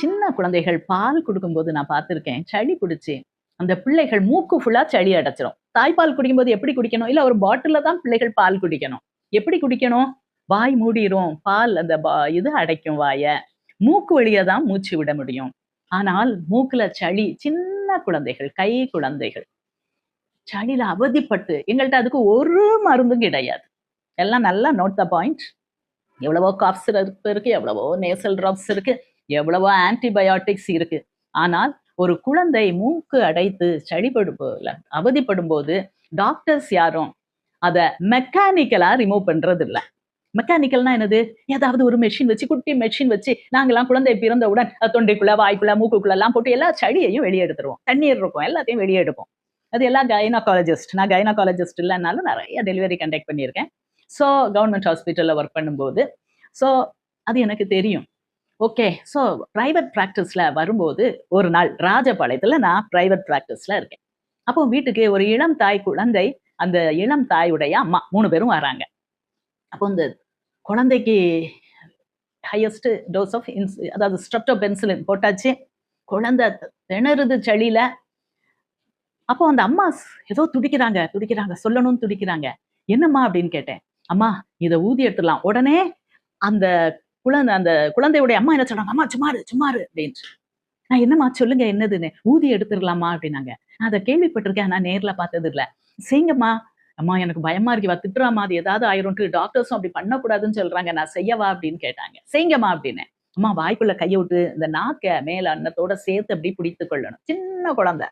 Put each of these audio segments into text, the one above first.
சின்ன குழந்தைகள் பால் கொடுக்கும்போது நான் பார்த்திருக்கேன். சளி பிடிச்சு, அந்த பிள்ளைகள் மூக்கு ஃபுல்லா சளி அடைச்சிரும். தாய்ப்பால் குடிக்கும்போது எப்படி குடிக்கணும்? இல்ல ஒரு பாட்டில்ல தான் பிள்ளைகள் பால் குடிக்கணும். எப்படி குடிக்கணும்? வாய் மூடிரும். பால் அந்த இது அடைக்கும் வாய. மூக்கு வழியா தான் மூச்சு விட முடியும். ஆனால் மூக்குல சளி சின்ன குழந்தைகள், கை குழந்தைகள். சளியில அவதிப்பட்டு எங்கள்கிட்ட அதுக்கு ஒரு மருந்தும் கிடையாது. எல்லாம் நல்லா நோட் த பாயிண்ட். எவ்வளவோ காஃப் சிரப் இருக்கு, எவ்வளவோ நேசல் ட்ராப்ஸ் இருக்கு, எவ்வளவோ ஆன்டிபயோட்டிக்ஸ் இருக்கு. ஆனால் ஒரு குழந்தை மூக்கு அடைத்து சளி அவதிப்படும் அவதிப்படும்போது டாக்டர்ஸ் யாரும் அதை மெக்கானிக்கலா ரிமூவ் பண்றது இல்லை மெக்கானிக்கல்னா என்னது? ஏதாவது ஒரு மெஷின் வச்சு குட்டி மெஷின் வச்சு நாங்கெல்லாம் குழந்தை பிறந்தவுடன் தொண்டைக்குள்ள, வாய்க்குள்ள, மூக்குக்குள்ள எல்லாம் போட்டு எல்லா சளியையும் வெளிய எடுத்துருவோம். தண்ணீர் இருக்கும். எல்லாத்தையும் வெளியெடுப்போம் அது எல்லாம் கைனகாலஜிஸ்ட். நான் கைனகாலஜிஸ்ட் இல்லைனாலும் நிறைய டெலிவரி கண்டக்ட் பண்ணியிருக்கேன். ஸோ கவர்மெண்ட் ஹாஸ்பிட்டலில் ஒர்க் பண்ணும்போது, ஸோ அது எனக்கு தெரியும். ஓகே. ஸோ பிரைவேட் பிராக்டிஸ்ல வரும்போது ஒரு நாள் ராஜபாளையத்துல நான் பிரைவேட் பிராக்டிஸ்ல இருக்கேன். அப்போ வீட்டுக்கு ஒரு இளம் தாய் குழந்தை, அந்த இளம் தாயுடைய அம்மா மூணு பேரும் வராங்க. அப்போ இந்த குழந்தைக்கு ஹையஸ்ட் டோஸ் ஆஃப் இன்ஸ் அதாவது ஸ்ட்ரெப்டோபென்சிலின் போட்டாச்சு. குழந்தை திணறுது சளியில. அப்போ அந்த அம்மா ஏதோ துடிக்கிறாங்க, துடிக்கிறாங்க. சொல்லணும்னு துடிக்கிறாங்க. "என்னம்மா?" அப்படின்னு கேட்டேன். "அம்மா இதை ஊதி எடுத்துடலாம்." உடனே அந்த குழந்தை அந்த குழந்தையுடைய அம்மா என்ன சொன்னாங்க, "அம்மா சும்மாரு சும்மாரு அப்படின்னு நான் "என்னம்மா சொல்லுங்க என்னதுன்னு?" "ஊதி எடுத்துடலாமா?" அப்படின்னாங்க. நான் அதை கேள்விப்பட்டிருக்கேன். நான் நேர்ல பார்த்தது இல்ல. "செய்யுங்கம்மா." "அம்மா எனக்கு பயமா இருக்கு. இவ திட்டுறாமா அது ஏதாவது ஆயிரும்ட்டு டாக்டர்ஸும் அப்படி பண்ணக்கூடாதுன்னு சொல்றாங்க. நான் செய்யவா?" அப்படின்னு கேட்டாங்க. "செய்யுங்கம்மா" அப்படின்னு "அம்மா வாய்க்குள்ள கையை விட்டு இந்த நாக்க மேல அன்னத்தோட சேர்த்து அப்படி பிடித்து கொள்ளணும்." சின்ன குழந்தை.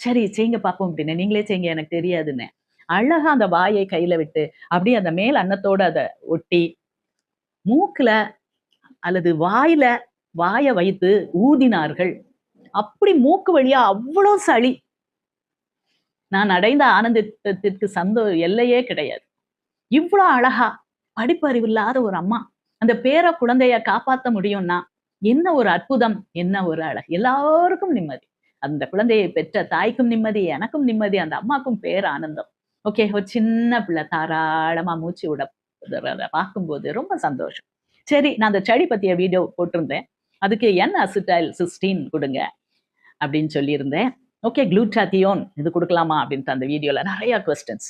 "சரி செய்யுங்க பார்ப்போம்" அப்படின்னு "நீங்களே செய்யுங்க எனக்கு தெரியாதுன்னு அழகா அந்த வாயை கையில விட்டு, அப்படியே அந்த மேல் அன்னத்தோட அத ஒட்டி, மூக்குல அல்லது வாயில வாய வைத்து ஊதினார்கள். அப்படி மூக்கு வழியா அவ்வளோ சளி. நான் அடைந்த ஆனந்தத்திற்கு சந்தோ எல்லையே கிடையாது. இவ்ளோ அழகா படிப்பறிவு இல்லாத ஒரு அம்மா, அந்த பேர குழந்தைய காப்பாத்த முடியும்னா, என்ன ஒரு அற்புதம்! என்ன ஒரு அழகு! எல்லாருக்கும் நிம்மதி. அந்த குழந்தையை பெற்ற தாய்க்கும் நிம்மதி, எனக்கும் நிம்மதி, அந்த அம்மாக்கும் பேரானந்தம். ஓகே. ஒரு சின்ன பிள்ளை தாராளமா மூச்சு விட அதை பார்க்கும்போது ரொம்ப சந்தோஷம். சரி நான் அந்த செடி பற்றிய வீடியோ போட்டிருந்தேன். அதுக்கு என் அசிட்டைல் சிஸ்டீன் கொடுங்க அப்படின்னு சொல்லியிருந்தேன். ஓகே. குளூட்டாத்தியோன் இது கொடுக்கலாமா அப்படின்ட்டு அந்த வீடியோவில் நிறையா கொஸ்டின்ஸ்.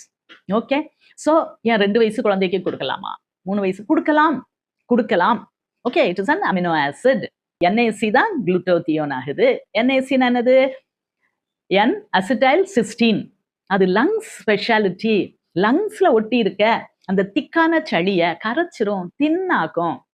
ஓகே. ஸோ என் ரெண்டு வயசு குழந்தைக்கு கொடுக்கலாமா மூணு வயசு கொடுக்கலாம் கொடுக்கலாம் okay. It is an amino acid. NAC தான் குளுட்டோத்தியோன் ஆகுது. NACன்னா என்னது? N acetyl cysteine. அது லங்ஸ் ஸ்பெஷாலிட்டி. லங்ஸில் ஒட்டி இருக்க அந்த திக்கான சளியை கரைச்சிரும், தின்னாக்கும்